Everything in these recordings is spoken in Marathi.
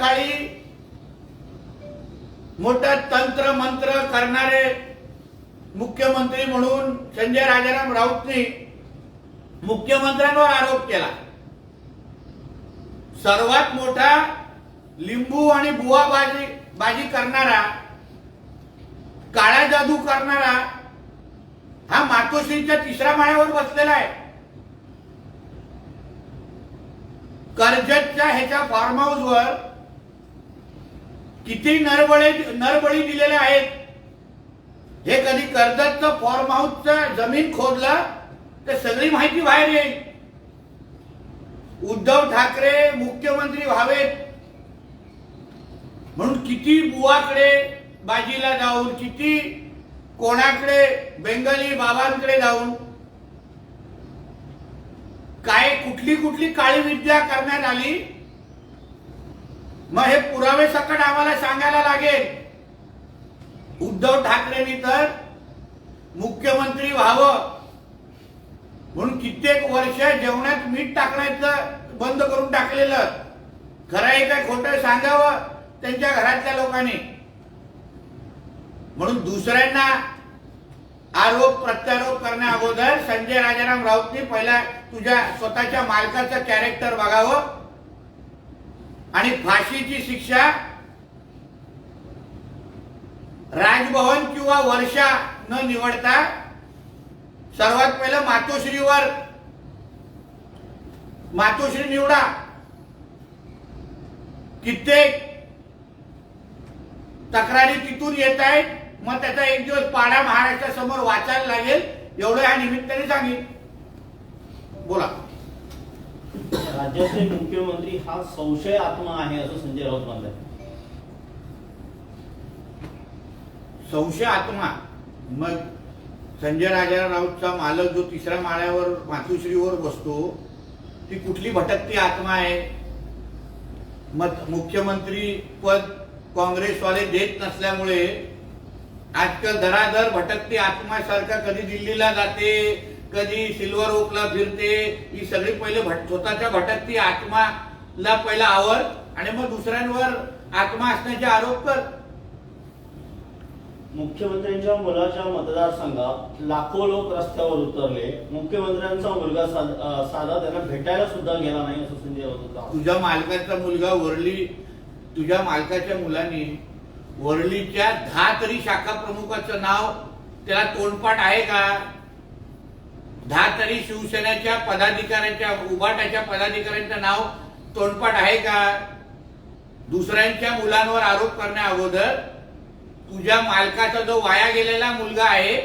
सकाळी मोठं तंत्र मंत्र करणारे मुख्यमंत्री म्हणून संजय राजाराम राऊतनी मुख्यमंत्र्यांवर आरोप केला. सर्वात मोठा लिंबू आणि बुवा बाजी बाजी करणारा काळा जादू करणारा हा मातोश्रीच्या तिसऱ्या माळ्यावर बसलेला आहे. कर्जतच्या ह्याच्या फार्म हाऊसवर किती नरबळी नरबळी दिलेले आहेत. हे कधी कर्जतचं फॉर्म हाऊसचा जमीन खोदलं तर सगळी माहिती बाहेर येईल. उद्धव ठाकरे मुख्यमंत्री व्हावेत. म्हणून किती बुवाकडे बाजीला जाऊन किती कोणाकडे बेंगली बाबांकडे जाऊन काय कुठली कुठली काळी विद्या करण्यात आली मग हे पुरावे सकट आम्हाला सांगायला लागेल. उद्धव ठाकरेंनी तर मुख्यमंत्री व्हावं. म्हणून कित्येक वर्ष जेवणात मीठ टाकण्याचं बंद करून टाकलेलं. खरं आहे काय खोटं सांगावं त्यांच्या घरातल्या लोकांनी. म्हणून दुसऱ्यांना आरोप प्रत्यारोप करण्या अगोदर संजय राजाराम राऊतनी पहिला तुझ्या स्वतःच्या मालकाचं कॅरेक्टर बघावं. आणि फाशीची शिक्षा राजभवन किंवा वर्षा न निवडता सर्वात पहिलं मातोश्रीवर. मातोश्री निवडा. कित्येक तक्रारी तिथून येत आहेत. मग त्याचा एक दिवस पाडा महाराष्ट्रासमोर वाचायला लागेल. एवढं या निमित्ताने सांगेन. बोला. राज्याचे मुख्यमंत्री हा संशय आत्मा आहे असं संजय राऊत म्हणतात. संशय आत्मा? मग संजय राजा राऊतचा मालक जो तिसऱ्या माळ्यावर मातुश्रीवर बसतो ती कुठली भटकती आत्मा आहे? मग मुख्यमंत्री पद काँग्रेसवाले देत नसल्यामुळे आजकाल धराधर भटकती आत्मासारखा कधी दिल्लीला जाते कधी सिल्वर ओकला फिरते ही सगळी पहिले भट स्वतःच्या भटकती आत्माला पहिला आवर आणि मग दुसऱ्यांवर आत्मा असण्याचे आरोप कर. मुख्यमंत्र्यांच्या मुलाच्या मतदारसंघात लाखो लोक रस्त्यावर उतरले. मुख्यमंत्र्यांचा मुलगा साध- त्यांना भेटायला सुद्धा गेला नाही असं संजय राऊत. तुझ्या मालकाचा मुलगा वरली तुझ्या मालकाच्या मुलांनी वरलीच्या दहा तरी शाखा प्रमुखाचं नाव त्याला तोंडपाठ आहे का? दहा तरी शिवसेनेच्या पदाधिकाऱ्यांच्या उभाटाच्या पदाधिकाऱ्यांचं नाव तोंडपाठ आहे का? दुसऱ्यांच्या मुलांवर आरोप करण्या अगोदर तुझ्या मालकाचा जो वाया गेलेला मुलगा आहे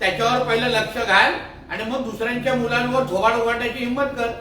त्याच्यावर पहिलं लक्ष घाल आणि मग दुसऱ्यांच्या मुलांवर थोबाड उघडण्याची हिंमत कर.